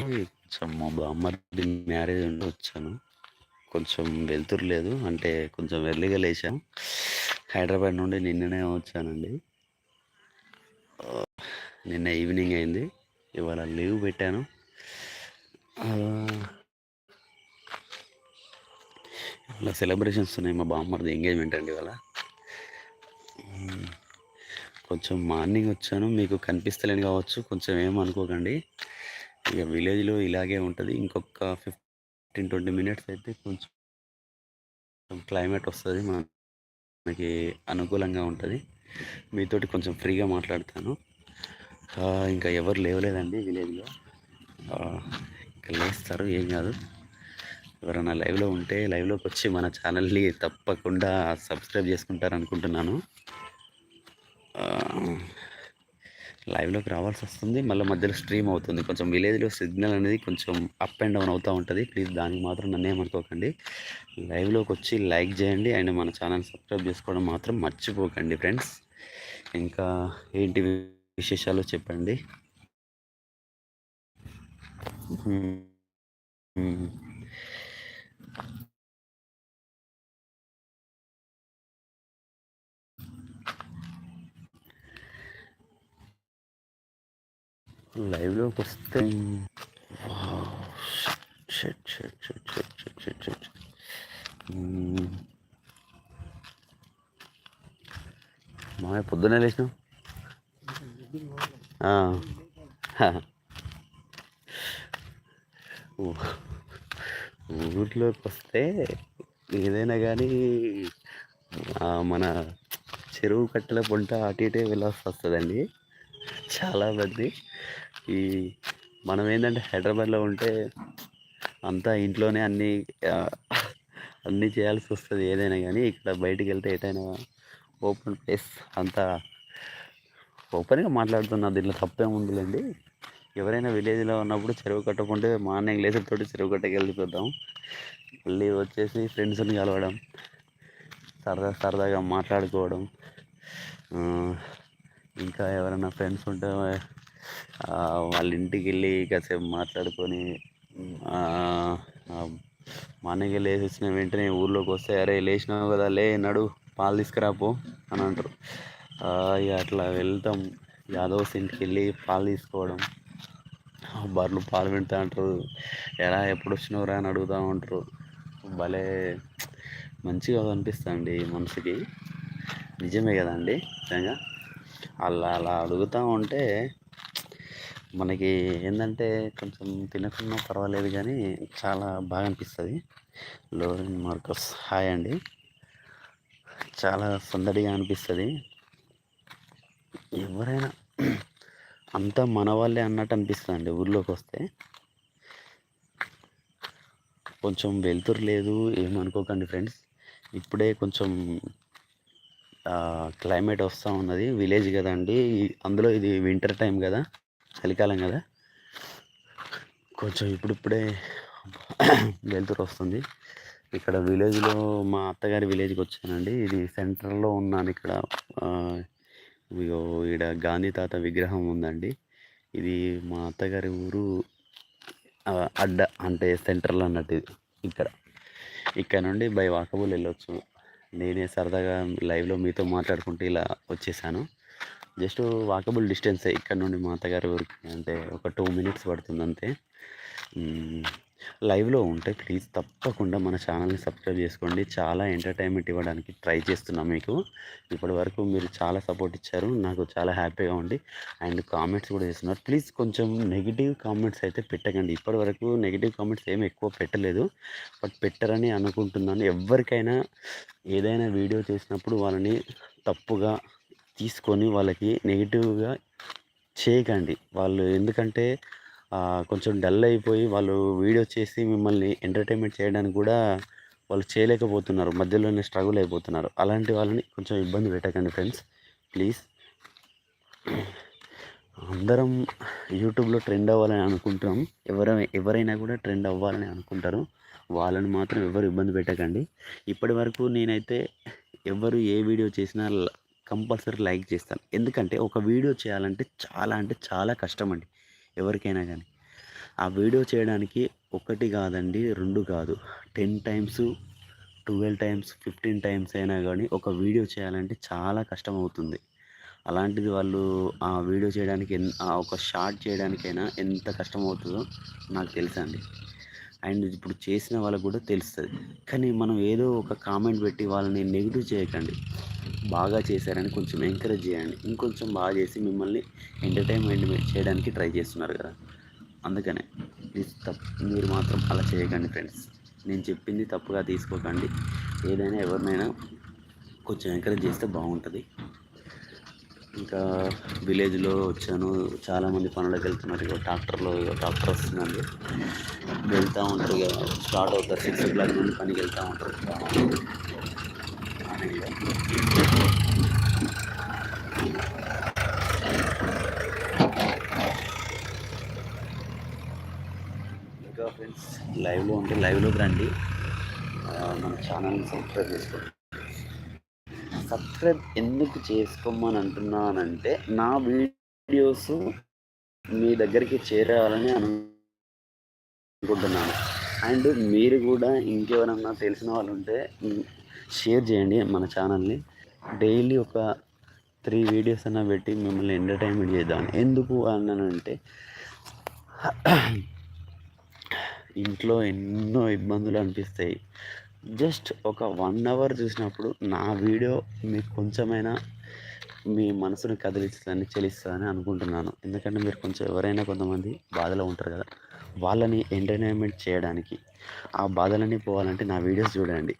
కొంచెం మా బామ్మర్ది మ్యారేజ్ ఉండి వచ్చాను. కొంచెం వెళ్తురు లేదు. అంటే కొంచెం ఎర్లీగా లేచాం. హైదరాబాద్ నుండి నిన్ననే వచ్చానండి. నిన్న ఈవినింగ్ అయింది. ఇవాళ లీవ్ పెట్టాను. ఇవాళ సెలబ్రేషన్స్ ఉన్నాయి. మా బామ్మర్ది ఎంగేజ్మెంట్ అండి ఇవాళ. కొంచెం మార్నింగ్ వచ్చాను. మీకు కనిపిస్తలేని కావచ్చు. కొంచెం ఏమనుకోకండి ఇక విలేజ్లో ఇలాగే ఉంటుంది. ఇంకొక ఫిఫ్టీన్ ట్వంటీ మినిట్స్ అయితే కొంచెం క్లైమేట్ వస్తుంది. మనకి అనుకూలంగా ఉంటుంది. మీతోటి కొంచెం ఫ్రీగా మాట్లాడతాను. ఇంకా ఎవరు లేవలేదండి విలేజ్లో. ఇంకా లేస్తారు ఏం కాదు. ఎవరైనా లైవ్లో ఉంటే లైవ్లోకి వచ్చి మన ఛానల్ని తప్పకుండా సబ్స్క్రైబ్ చేసుకుంటారు అనుకుంటున్నాను లైవ్లోకి రావాల్సి వస్తుంది. మళ్ళీ మధ్యలో స్ట్రీమ్ అవుతుంది. కొంచెం విలేజ్లో సిగ్నల్ అనేది కొంచెం అప్ అండ్ డౌన్ అవుతూ ఉంటుంది. ప్లీజ్ దానికి మాత్రం నన్ను ఏమనుకోకండి. లైవ్లోకి వచ్చి లైక్ చేయండి. అండ్ మన ఛానల్ సబ్స్క్రైబ్ చేసుకోవడం మాత్రం మర్చిపోకండి ఫ్రెండ్స్. ఇంకా ఏంటి విశేషాలు చెప్పండి? లైవ్లోకి వస్తే. షట్ షట్ షట్ షట్ షట్ షట్ షట్ మా పొద్దునే లేచినావు? ఊర్లోకి వస్తే ఏదైనా కానీ మన చెరువు కట్టెల పంట అటు ఇటే వెళ్ళాల్సి వస్తుందండి. చాలా మంది. ఈ మనం ఏంటంటే హైదరాబాద్లో ఉంటే అంతా ఇంట్లోనే అన్నీ అన్నీ చేయాల్సి వస్తుంది ఏదైనా కానీ. ఇక్కడ బయటికి వెళ్తే ఎటైనా ఓపెన్ ప్లేస్ అంతా ఓపెన్గా మాట్లాడుతున్నా దీంట్లో తప్పేముందిలేండి ఎవరైనా విలేజ్లో ఉన్నప్పుడు చెరువు కట్టకుంటే మార్నింగ్ లేచేతోటి చెరువు కట్టకి వెళ్ళిపోతాం. మళ్ళీ వచ్చేసి ఫ్రెండ్స్ని కలవడం సరదా సరదాగా మాట్లాడుకోవడం ఇంకా ఎవరైనా ఫ్రెండ్స్ ఉంటే వాళ్ళ ఇంటికి వెళ్ళి కాసేపు మాట్లాడుకొని ఆ, ఆ, మార్నింగ్ లేచి వచ్చిన వెంటనే ఊర్లోకి వస్తే అరే లేచినావు కదా లే నడు పాలు తీసుకురాపో అని అంటారు. ఇక అట్లా వెళ్తాం. యాదవ్స్ ఇంటికి వెళ్ళి పాలు తీసుకోవడం. బర్రెలు పాలు పెడతా అంటారు. ఎలా ఎప్పుడు వచ్చినవరా అని అడుగుతూ ఉంటారు. భలే మంచిగా అనిపిస్తుంది మనసుకి. నిజమే కదండి నిజంగా? అలా అలా అడుగుతూ ఉంటే మనకి ఏంటంటే కొంచెం తినకున్నా పర్వాలేదు కానీ చాలా బాగా అనిపిస్తుంది. లోరెన్ మార్కస్ హాయ్ అండి. చాలా సందడిగా అనిపిస్తుంది. ఎవరైనా అంతా మన వాళ్ళే అన్నట్టు అనిపిస్తుంది అండి ఊర్లోకి వస్తే కొంచెం వెళ్తురు లేదు ఏమనుకోకండి ఫ్రెండ్స్. ఇప్పుడే కొంచెం క్లైమేట్ వస్తూ ఉన్నది. విలేజ్ కదండి. అందులో ఇది వింటర్ టైం కదా చలికాలం కదా. కొంచెం ఇప్పుడిప్పుడే వెళ్తురు వస్తుంది. ఇక్కడ విలేజ్లో మా అత్తగారి విలేజ్కి వచ్చానండి. ఇది సెంటర్లో ఉన్నాను ఇక్కడ. ఇక్కడ ఈడ గాంధీ తాత విగ్రహం ఉందండి. ఇది మా అత్తగారి ఊరు అడ్డ అంటే సెంటర్లో అన్నట్టు ఇది ఇక్కడ. ఇక్కడ నుండి బై వాకబుల్ వెళ్ళొచ్చు. నేనే సరదాగా లైవ్లో మీతో మాట్లాడుకుంటూ ఇలా వచ్చేసాను. జస్ట్ వాకబుల్ డిస్టెన్స్ ఇక్కడ నుండి మా అత్తగారి ఊరికి అంటే ఒక టూ మినిట్స్ పడుతుంది అంతే లైవ్లో ఉంటే ప్లీజ్ తప్పకుండా మన ఛానల్ని సబ్స్క్రైబ్ చేసుకోండి. చాలా ఎంటర్టైన్మెంట్ ఇవ్వడానికి ట్రై చేస్తున్నాం మీకు. ఇప్పటి వరకు మీరు చాలా సపోర్ట్ ఇచ్చారు. నాకు చాలా హ్యాపీగా ఉంది. అండ్ కామెంట్స్ కూడా చేస్తున్నారు. ప్లీజ్ కొంచెం నెగిటివ్ కామెంట్స్ అయితే పెట్టకండి. ఇప్పటి వరకు నెగిటివ్ కామెంట్స్ ఏమి ఎక్కువ పెట్టలేదు. బట్ పెట్టరని అనుకుంటున్నాను. ఎవరికైనా ఏదైనా వీడియో చేసినప్పుడు వాళ్ళని తప్పుగా తీసుకొని వాళ్ళకి నెగిటివ్గా చేయకండి. వాళ్ళు ఎందుకంటే కొంచెం డల్ అయిపోయి వాళ్ళు వీడియో చేసి మిమ్మల్ని ఎంటర్టైన్మెంట్ చేయడానికి కూడా వాళ్ళు చేయలేకపోతున్నారు. మధ్యలోనే స్ట్రగుల్ అయిపోతున్నారు. అలాంటి వాళ్ళని కొంచెం ఇబ్బంది పెట్టకండి ఫ్రెండ్స్. ప్లీజ్. అందరం యూట్యూబ్లో ట్రెండ్ అవ్వాలని అనుకుంటున్నాం. ఎవర ఎవరైనా కూడా ట్రెండ్ అవ్వాలని అనుకుంటారు. వాళ్ళని మాత్రం ఎవరు ఇబ్బంది పెట్టకండి. ఇప్పటి వరకు నేనైతే ఎవరు ఏ వీడియో చేసినా కంపల్సరీ లైక్ చేస్తాను. ఎందుకంటే ఒక వీడియో చేయాలంటే చాలా అంటే చాలా కష్టం అండి. ఎవరికైనా కానీ ఆ వీడియో చేయడానికి ఒకటి కాదండి రెండు కాదు. Ten times twelve times fifteen times అయినా కానీ ఒక వీడియో చేయాలంటే చాలా కష్టం అవుతుంది అలాంటిది వాళ్ళు ఆ వీడియో చేయడానికి ఒక షార్ట్ చేయడానికైనా ఎంత కష్టం అవుతుందో నాకు తెలుసండి. అండ్ ఇప్పుడు చేసిన వాళ్ళకు కూడా తెలుస్తుంది. కానీ మనం ఏదో ఒక కామెంట్ పెట్టి వాళ్ళని నెగిటివ్ చేయకండి. బాగా చేశారని కొంచెం ఎంకరేజ్ చేయండి. ఇంకొంచెం బాగా చేసి మిమ్మల్ని ఎంటర్టైన్మెంట్ చేయడానికి ట్రై చేస్తున్నారు కదా. అందుకనే ప్లీజ్ తప్పు మీరు మాత్రం అలా చేయకండి ఫ్రెండ్స్ నేను చెప్పింది తప్పుగా తీసుకోకండి. ఏదైనా ఎవరినైనా కొంచెం ఎంకరేజ్ చేస్తే బాగుంటుంది. ఇంకా విలేజ్లో వచ్చాను. చాలామంది పనులకు వెళ్తున్నారు. ఇక ట్రాక్టర్లో ఇక ట్రాక్టర్ వస్తుందండి. వెళ్తూ ఉంటారు ఇక స్టార్ట్ అవుతారు సిక్స్ ఓ క్లాక్ నుండి పనికి వెళ్తూ ఉంటారు. ఇంకా ఫ్రెండ్స్ లైవ్లో ఉంటే లైవ్లోకి రండి. మన ఛానల్ని సబ్స్క్రైబ్ చేసుకోండి. సబ్స్క్రైబ్ ఎందుకు చేసుకోమని అంటున్నానంటే నా వీడియోస్ మీ దగ్గరికి చేరాలని అనుకుంటున్నాను. అండ్ మీరు కూడా ఇంకెవరన్నా తెలిసిన వాళ్ళు ఉంటే షేర్ చేయండి మన ఛానల్ని. డైలీ ఒక త్రీ వీడియోస్ అన్న పెట్టి మిమ్మల్ని ఎంటర్టైన్మెంట్ చేద్దాం. ఎందుకు అన్నానంటే ఇంట్లో ఎన్నో ఇబ్బందులు అనిపిస్తాయి. జస్ట్ ఒక వన్ అవర్ చూసినప్పుడు నా వీడియో మీకు కొంచెమైనా మీ మనసును కదిలిస్తుందని చెలిస్తుందని అనుకుంటున్నాను. ఎందుకంటే మీరు కొంచెం ఎవరైనా కొంతమంది బాధలో ఉంటారు కదా వాళ్ళని ఎంటర్టైన్మెంట్ చేయడానికి ఆ బాధలన్నీ పోవాలంటే నా వీడియోస్ చూడండి.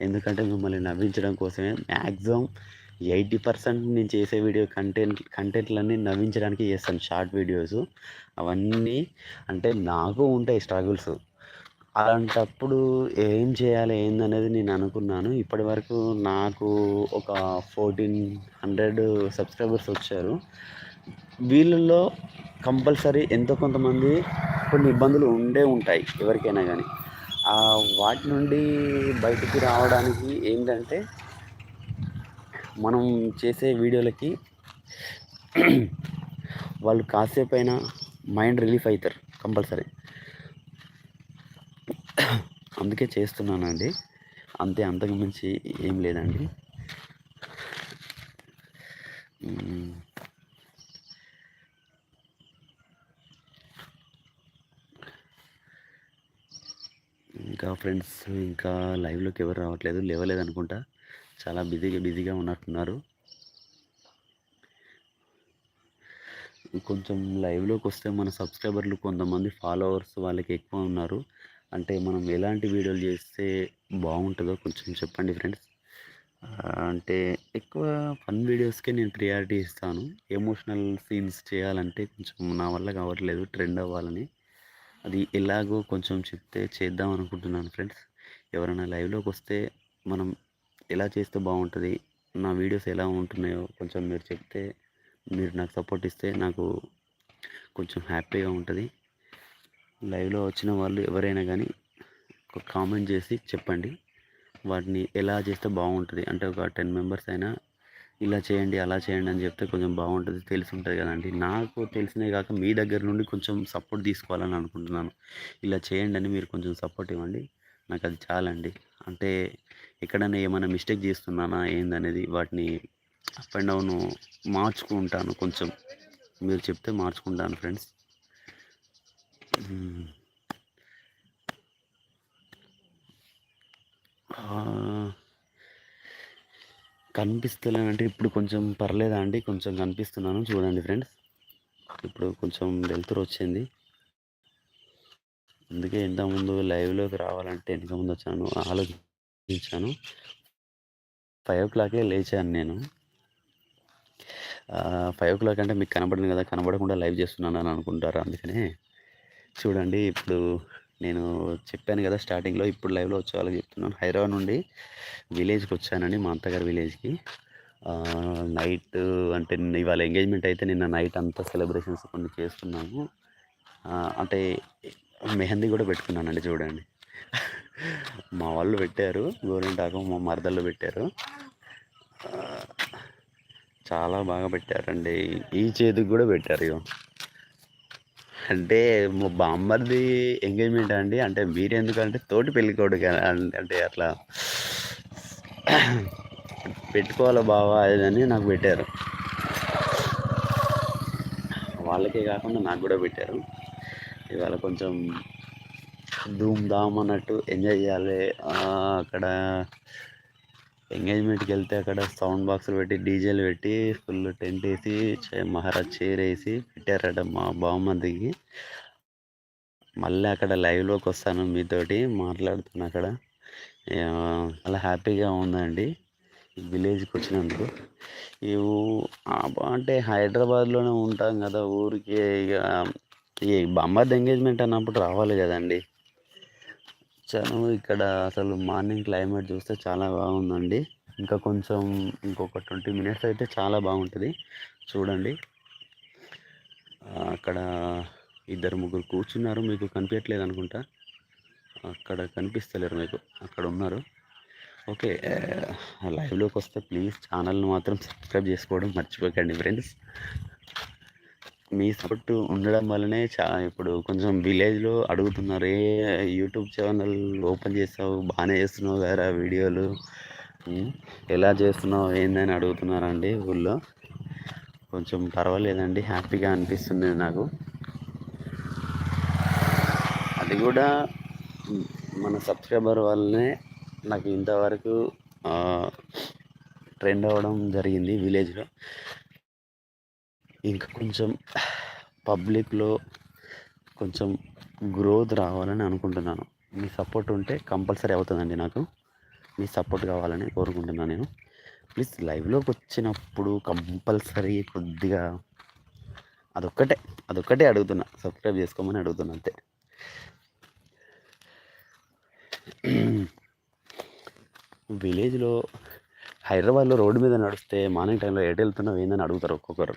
ఎందుకంటే మిమ్మల్ని నవ్వించడం కోసమే మ్యాక్సిమం ఎయిటీ పర్సెంట్ నేను చేసే వీడియో కంటెంట్ కంటెంట్లన్నీ నవ్వించడానికి చేస్తాను. షార్ట్ వీడియోస్ అవన్నీ అంటే నాకు ఉంటాయి స్ట్రగుల్స్. అలాంటప్పుడు ఏం చేయాలి ఏందనేది నేను అనుకున్నాను. ఇప్పటి వరకు నాకు ఒక ఫోర్టీన్ హండ్రెడ్ సబ్స్క్రైబర్స్ వచ్చారు. వీళ్ళల్లో కంపల్సరీ ఎంతో కొంతమంది కొన్ని ఇబ్బందులు ఉండే ఉంటాయి ఎవరికైనా కానీ ఆ వాటి నుండి బయటికి రావడానికి ఏంటంటే మనం చేసే వీడియోలకి వాళ్ళు కాసేపు అయినా మైండ్ రిలీఫ్ అవుతారు కంపల్సరీ. అందుకే చేస్తున్నానండి. అంతే అంతకు మించి ఏం లేదండి. ఇంకా ఫ్రెండ్స్ ఇంకా లైవ్లోకి ఎవరు రావట్లేదు లేవలేదు అనుకుంటా చాలా బిజీగా బిజీగా ఉన్నట్టున్నారు. కొంచెం లైవ్లోకి వస్తే మన సబ్స్క్రైబర్లు కొంతమంది ఫాలోవర్స్ వాళ్ళకి ఎక్కువ ఉన్నారు. అంటే మనం ఎలాంటి వీడియోలు చేస్తే బాగుంటుందో కొంచెం చెప్పండి ఫ్రెండ్స్. అంటే ఎక్కువ ఫన్ వీడియోస్కే నేను ప్రియారిటీ ఇస్తాను. ఎమోషనల్ సీన్స్ చేయాలంటే కొంచెం నా వల్ల కావట్లేదు ట్రెండ్ అవ్వాలని. అది ఎలాగో కొంచెం చెప్తే చేద్దాం అనుకుంటున్నాను ఫ్రెండ్స్. ఎవరైనా లైవ్లోకి వస్తే మనం ఎలా చేస్తే బాగుంటుంది నా వీడియోస్ ఎలా ఉంటున్నాయో కొంచెం మీరు చెప్తే మీరు నాకు సపోర్ట్ ఇస్తే నాకు కొంచెం హ్యాపీగా ఉంటుంది. లైవ్లో వచ్చిన వాళ్ళు ఎవరైనా కానీ ఒక కామెంట్ చేసి చెప్పండి. వాటిని ఎలా చేస్తే బాగుంటుంది? అంటే ఒక టెన్ మెంబర్స్ అయినా ఇలా చేయండి అలా చేయండి అని చెప్తే కొంచెం బాగుంటుంది తెలిసి ఉంటుంది కదండి. నాకు తెలిసినవి కాక మీ దగ్గర నుండి కొంచెం సపోర్ట్ తీసుకోవాలని అనుకుంటున్నాను. ఇలా చేయండి అని మీరు కొంచెం సపోర్ట్ ఇవ్వండి. నాకు అది చాలండి. అంటే ఎక్కడైనా ఏమైనా మిస్టేక్ చేస్తున్నానా ఏందనేది వాటిని అప్ అండ్ డౌన్ మార్చుకుంటాను కొంచెం. మీరు చెప్తే మార్చుకుంటాను ఫ్రెండ్స్. కనిపిస్తలేనంటే ఇప్పుడు కొంచెం పర్లేదా అండి? కొంచెం కనిపిస్తున్నాను. చూడండి ఫ్రెండ్స్. ఇప్పుడు కొంచెం వెళ్తురు వచ్చింది. అందుకే ఇంతకుముందు లైవ్లోకి రావాలంటే వెనక ముందు వచ్చాను. ఆలోచించాను. ఫైవ్ ఓ క్లాకే లేచాను నేను. ఫైవ్ ఓ క్లాక్ అంటే మీకు కనబడింది కదా? కనబడకుండా లైవ్ చేస్తున్నాను అని అనుకుంటారు అందుకనే? చూడండి ఇప్పుడు నేను చెప్పాను కదా స్టార్టింగ్లో ఇప్పుడు లైవ్లో వచ్చే వాళ్ళకి చెప్తున్నాను. హైదరాబాద్ నుండి విలేజ్కి వచ్చానండి మా అత్తగారి విలేజ్కి. నైట్ అంటే ఇవాళ ఎంగేజ్మెంట్ అయితే నిన్న నైట్ అంతా సెలబ్రేషన్స్ కొన్ని చేస్తున్నాము. అంటే మెహందీ కూడా పెట్టుకున్నానండి చూడండి. మా వాళ్ళు పెట్టారు గోరింటాకు మా మరదళ్ళు పెట్టారు. చాలా బాగా పెట్టారండి. ఈ చేతికి కూడా పెట్టారు ఇక అంటే మా బామ్మర్ది ఎంగేజ్మెంట్ అండి. అంటే మీరు ఎందుకంటే తోటి పెళ్ళి కొడుకు అంటే అట్లా పెట్టుకోవాలి బావా అదని నాకు పెట్టారు. వాళ్ళకే కాకుండా నాకు కూడా పెట్టారు. ఇవాళ కొంచెం ధూమ్ ధామ్ అన్నట్టు ఎంజాయ్ చేయాలి. అక్కడ ఎంగేజ్మెంట్కి వెళ్తే అక్కడ సౌండ్ బాక్స్లు పెట్టి డీజేలు పెట్టి ఫుల్ టెంట్ వేసి మహారాజ్ చైర్ వేసి పెట్టారట మా బామ్మదికి మళ్ళీ అక్కడ లైవ్లోకి వస్తాను మీతోటి మాట్లాడుతున్నా అక్కడ. చాలా హ్యాపీగా ఉందండి. ఈ విలేజ్కి వచ్చినందుకు. ఈ అంటే హైదరాబాద్లోనే ఉంటాం కదా ఊరికి ఇక ఈ బొమ్మది ఎంగేజ్మెంట్ అన్నప్పుడు రావాలి కదండి. వచ్చాను. ఇక్కడ అసలు మార్నింగ్ క్లైమేట్ చూస్తే చాలా బాగుందండి. ఇంకా కొంచెం ఇంకొక ట్వంటీ మినిట్స్ అయితే చాలా బాగుంటుంది. చూడండి. అక్కడ ఇద్దరు ముగ్గురు కూర్చున్నారు. మీకు కనిపించట్లేదు అనుకుంటా. అక్కడ కనిపిస్తలేరు మీకు. అక్కడ ఉన్నారు. ఓకే. ఆ, లైవ్లోకి వస్తే ప్లీజ్ ఛానల్ని మాత్రం సబ్స్క్రైబ్ చేసుకోవడం మర్చిపోకండి ఫ్రెండ్స్. మీ సపోర్ట్ ఉండడం వల్లనే చా ఇప్పుడు కొంచెం విలేజ్లో అడుగుతున్నారు. ఏ యూట్యూబ్ ఛానల్ ఓపెన్ చేస్తావు? బాగానే చేస్తున్నావు కదా వీడియోలు. ఎలా చేస్తున్నావు? ఏందని అడుగుతున్నారండి ఊళ్ళో. కొంచెం పర్వాలేదండి హ్యాపీగా అనిపిస్తుంది నాకు. అది కూడా మన సబ్స్క్రైబర్ వల్లనే నాకు ఇంతవరకు ట్రెండ్ అవ్వడం జరిగింది విలేజ్లో ఇంకా కొంచెం పబ్లిక్లో కొంచెం గ్రోత్ రావాలని అనుకుంటున్నాను. మీ సపోర్ట్ ఉంటే కంపల్సరీ అవుతుందండి నాకు. మీ సపోర్ట్ కావాలని కోరుకుంటున్నాను నేను. ప్లీజ్ లైవ్లోకి వచ్చినప్పుడు కంపల్సరీ కొద్దిగా అదొక్కటే అదొక్కటే అడుగుతున్నా. సబ్స్క్రైబ్ చేసుకోమని అడుగుతున్నా అంతే. విలేజ్లో హైదరాబాద్లో రోడ్డు మీద నడిస్తే మార్నింగ్ టైంలో ఎటు వెళ్తున్నావు ఏందని అడుగుతారు ఒక్కొక్కరు.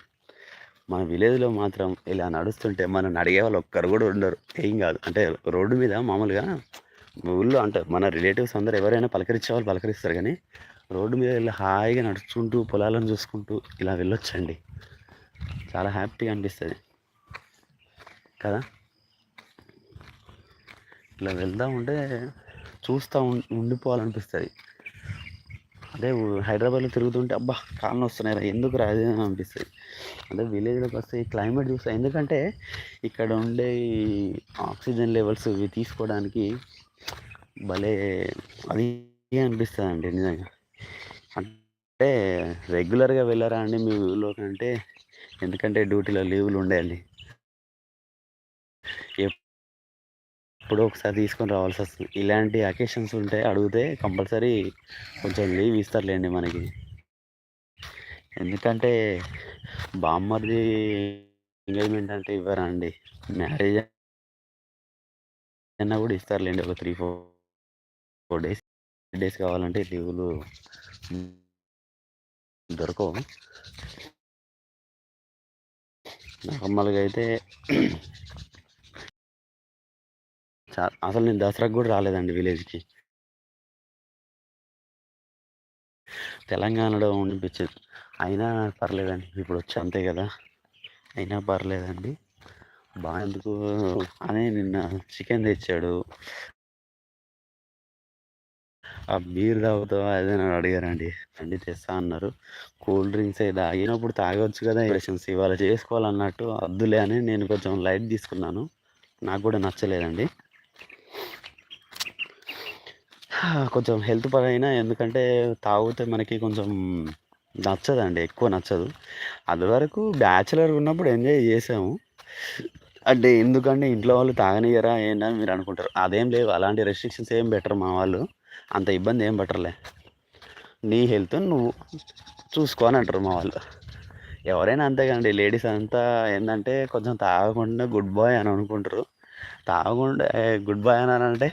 మన విలేజ్లో మాత్రం ఇలా నడుస్తుంటే మనం అడిగే వాళ్ళు ఒక్కరు కూడా ఉండరు. ఏం కాదు. అంటే రోడ్డు మీద మామూలుగా ఊళ్ళో అంటారు మన రిలేటివ్స్ అందరు ఎవరైనా పలకరించే వాళ్ళు పలకరిస్తారు కానీ రోడ్డు మీద వెళ్ళి హాయిగా నడుచుకుంటూ పొలాలను చూసుకుంటూ ఇలా వెళ్ళొచ్చండి. చాలా హ్యాపీగా అనిపిస్తుంది. కదా? ఇలా వెళ్తూ ఉంటే చూస్తూ ఉం- ఉండిపోవాలనిపిస్తుంది. అదే హైదరాబాద్లో తిరుగుతుంటే అబ్బా కాళ్ళు వస్తున్నాయి రా ఎందుకు రాదు అని అనిపిస్తుంది. అదే విలేజ్లోకి వస్తే ఈ క్లైమేట్ చూస్తే ఎందుకంటే ఇక్కడ ఉండే ఈ ఆక్సిజన్ లెవెల్స్ ఇవి తీసుకోవడానికి భలే అది అనిపిస్తుంది అండి నిజంగా. అంటే రెగ్యులర్గా వెళ్ళారా అండి మీ ఊళ్ళోకి అంటే ఎందుకంటే డ్యూటీలో లీవులు ఉండేయండి. ఎప్పుడో ఒకసారి తీసుకొని రావాల్సి వస్తుంది. ఇలాంటి అకేషన్స్ ఉంటే అడిగితే కంపల్సరీ కొంచెం లీవ్ ఇస్తారులేండి మనకి. ఎందుకంటే బామ్మర్ది ఎంగేజ్మెంట్ అంటే ఇవ్వరా అండి మ్యారేజ్ అయినా కూడా ఇస్తారులేండి. ఒక three four four days days కావాలంటే లీవులు దొరకవు. నార్మల్గా అయితే చా అసలు నేను దసరాకు కూడా రాలేదండి విలేజ్కి. తెలంగాణలో అనిపించేది అయినా పర్లేదండి ఇప్పుడు వచ్చి అంతే కదా. అయినా పర్లేదండి. బాగా ఎందుకు అని నిన్న చికెన్ తెచ్చాడు. ఆ బీర్ తాగుతావా అదే అడిగారండి. అండి తెస్తా అన్నారు. కూల్ డ్రింక్స్ అయితే తాగినప్పుడు తాగొచ్చు కదా ఇంప్రెషన్స్ ఇవాళ చేసుకోవాలన్నట్టు వద్దులే అని నేను కొంచెం లైట్ తీసుకున్నాను. నాకు కూడా నచ్చలేదండి. కొంచెం హెల్త్ పరైన ఎందుకంటే తాగితే మనకి కొంచెం నచ్చదండి ఎక్కువ నచ్చదు. అదివరకు బ్యాచిలర్ ఉన్నప్పుడు ఎంజాయ్ చేసాము. అంటే ఎందుకంటే ఇంట్లో వాళ్ళు తాగనియరా ఏంటని మీరు అనుకుంటారు. అదేం లేవు అలాంటి రెస్ట్రిక్షన్స్ ఏం బెటర్ మా వాళ్ళు. అంత ఇబ్బంది ఏం బెటర్లే నీ హెల్త్ నువ్వు చూసుకోని అంటారు మా వాళ్ళు. ఎవరైనా అంతే కదండి లేడీస్ అంతా ఏంటంటే కొంచెం తాగకుండా గుడ్ బాయ్ అని అనుకుంటారు. తాగకుండా గుడ్ బాయ్ అని అంటే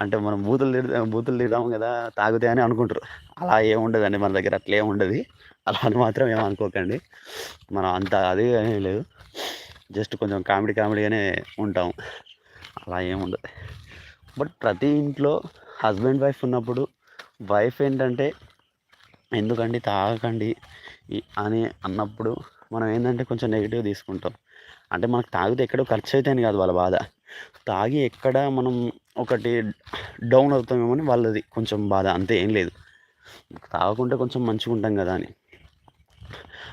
అంటే మనం బూతులు తిడతాం బూతులు తిడతాం కదా తాగితే అని అనుకుంటారు. అలా ఏముండదండి ఉండదండి మన దగ్గర అట్లా ఏం ఉండదు. అలా అని మాత్రం ఏమనుకోకండి అనుకోకండి. మనం అంత అది ఏం లేదు. జస్ట్ కొంచెం కామెడీ కామెడీగానే ఉంటాం. అలా ఏముండదు బట్ ప్రతి ఇంట్లో హస్బెండ్ వైఫ్ ఉన్నప్పుడు వైఫ్ ఏంటంటే ఎందుకండి తాగకండి అని అన్నప్పుడు మనం ఏంటంటే కొంచెం నెగిటివ్ తీసుకుంటాం. అంటే మనకు తాగితే ఎక్కడో ఖర్చు అయితే కాదు వాళ్ళ బాధ. తాగి ఎక్కడ మనం ఒకటి డౌన్ అవుతామేమని వాళ్ళది కొంచెం బాధ అంతే ఏం లేదు. తాగకుంటే కొంచెం మంచిగా ఉంటాం కదా అని.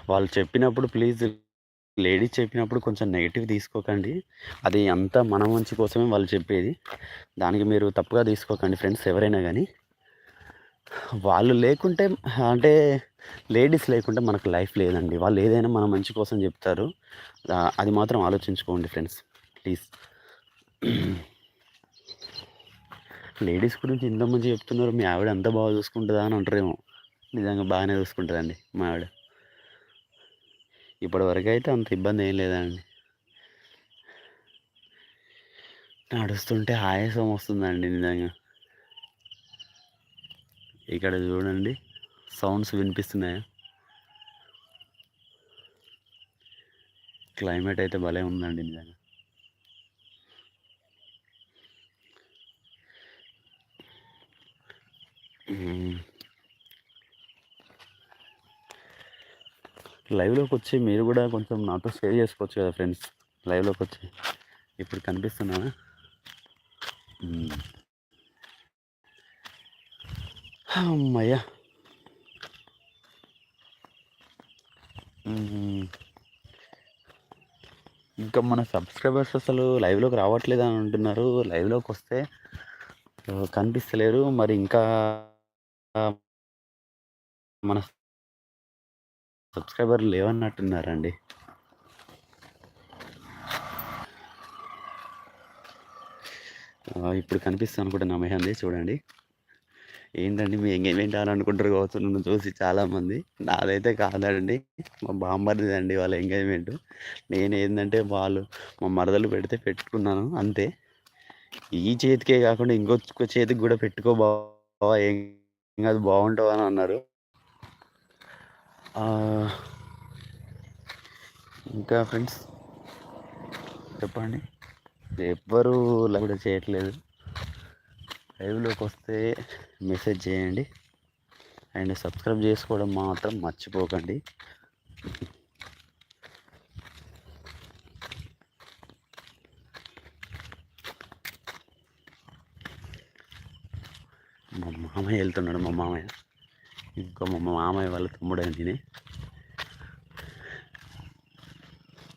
వాళ్ళు చెప్పినప్పుడు ప్లీజ్ లేడీస్ చెప్పినప్పుడు కొంచెం నెగిటివ్ తీసుకోకండి. అది అంతా మన మంచి కోసమే వాళ్ళు చెప్పేది. దానికి మీరు తప్పుగా తీసుకోకండి ఫ్రెండ్స్ ఎవరైనా కానీ వాళ్ళు లేకుంటే అంటే లేడీస్ లేకుంటే మనకు లైఫ్ లేదండి. వాళ్ళు ఏదైనా మన మంచి కోసం చెప్తారు. అది మాత్రం ఆలోచించుకోండి ఫ్రెండ్స్ ప్లీజ్ లేడీస్ గురించి ఇంత మంచి చెప్తున్నారు. మీ ఆవిడ అంత బాగా చూసుకుంటుందా అని అంటారేమో. నిజంగా బాగానే చూసుకుంటుందండి మా ఆవిడ. ఇప్పటివరకు అయితే అంత ఇబ్బంది ఏం లేదండి. నడుస్తుంటే ఆయాసం వస్తుందండి నిజంగా. ఇక్కడ చూడండి సౌండ్స్ వినిపిస్తున్నాయా? క్లైమేట్ అయితే భలే ఉందండి నిజంగా. లైవ్లోకి వచ్చి మీరు కూడా కొంచెం నాతో షేర్ చేసుకోవచ్చు కదా ఫ్రెండ్స్. లైవ్లోకి వచ్చి ఇప్పుడు కనిపిస్తున్నానా? అమ్మయ్యా! ఇంకా మన సబ్స్క్రైబర్స్ అసలు లైవ్లోకి రావట్లేదు అని అంటున్నారు. లైవ్లోకి వస్తే కనిపిస్తలేరు. మరి ఇంకా మన సబ్స్క్రైబర్ లేవన్నట్టున్నారండి. ఆ, ఇప్పుడు కనిపిస్తాను నమ్మే మెహందీ చూడండి. ఏంటండి మీ ఎంగేజ్మెంట్ అని కావచ్చు నన్ను చూసి చాలామంది. నాదైతే కాదండి మా బామ్మర్ది అండి వాళ్ళ ఎంగేజ్మెంట్. నేను ఏంటంటే వాళ్ళు మా మరదలు పెడితే పెట్టుకున్నాను అంతే. ఈ చేతికే కాకుండా ఇంకొక చేతికి కూడా పెట్టుకో బావా ఏం కాదు బాగుంటావు అని అన్నారు. ఇంకా ఫ్రెండ్స్ చెప్పండి. ఎవ్వరు లైవ్ కూడా చేయట్లేదు. లైవ్లోకి వస్తే మెసేజ్ చేయండి. అండ్ సబ్స్క్రైబ్ చేసుకోవడం మాత్రం మర్చిపోకండి. మా మామయ్య వెళ్తున్నాడు మా మామయ్య. ఇంకో మా మామయ్య వాళ్ళ తమ్ముడు నేనే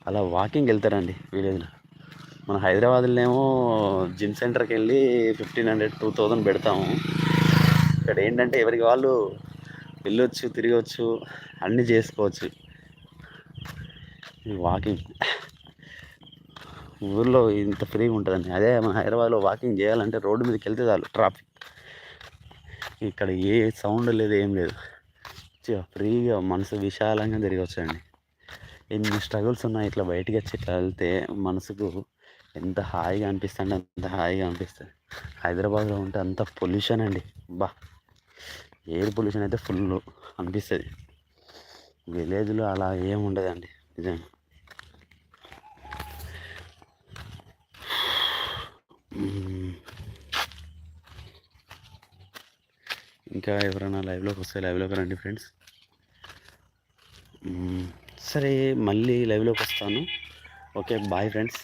అలా వాకింగ్ వెళ్తారండి విలేజ్లో మన హైదరాబాద్లోనేమో జిమ్ సెంటర్కి వెళ్ళి ఫిఫ్టీన్ హండ్రెడ్ టూ థౌజండ్ పెడతాము. ఇక్కడ ఏంటంటే ఎవరికి వాళ్ళు వెళ్ళొచ్చు తిరగవచ్చు అన్నీ చేసుకోవచ్చు. వాకింగ్ ఊర్లో ఇంత ఫ్రీగా ఉంటుందండి. అదే మన హైదరాబాద్లో వాకింగ్ చేయాలంటే రోడ్డు మీదకి వెళ్తే చాలు ట్రాఫిక్ ఇక్కడ ఏ సౌండ్ లేదు ఏం లేదు. ఫ్రీగా మనసు విశాలంగా తిరగవచ్చండి ఎన్ని స్ట్రగుల్స్ ఉన్నాయి ఇట్లా బయటకు వచ్చి ఇట్లా వెళ్తే మనసుకు ఎంత హాయిగా అనిపిస్తుంది అంత హాయిగా అనిపిస్తుంది. హైదరాబాద్లో ఉంటే అంత పొల్యూషన్ అండి. బా ఎయిర్ పొల్యూషన్ అయితే ఫుల్ అనిపిస్తుంది. విలేజ్లో అలా ఏం ఉండదండి నిజంగా. ఇంకా ఎవరైనా లైవ్లోకి వస్తే లైవ్లోకి రండి ఫ్రెండ్స్. సరే మళ్ళీ లైవ్లోకి వస్తాను. Okay bye friends.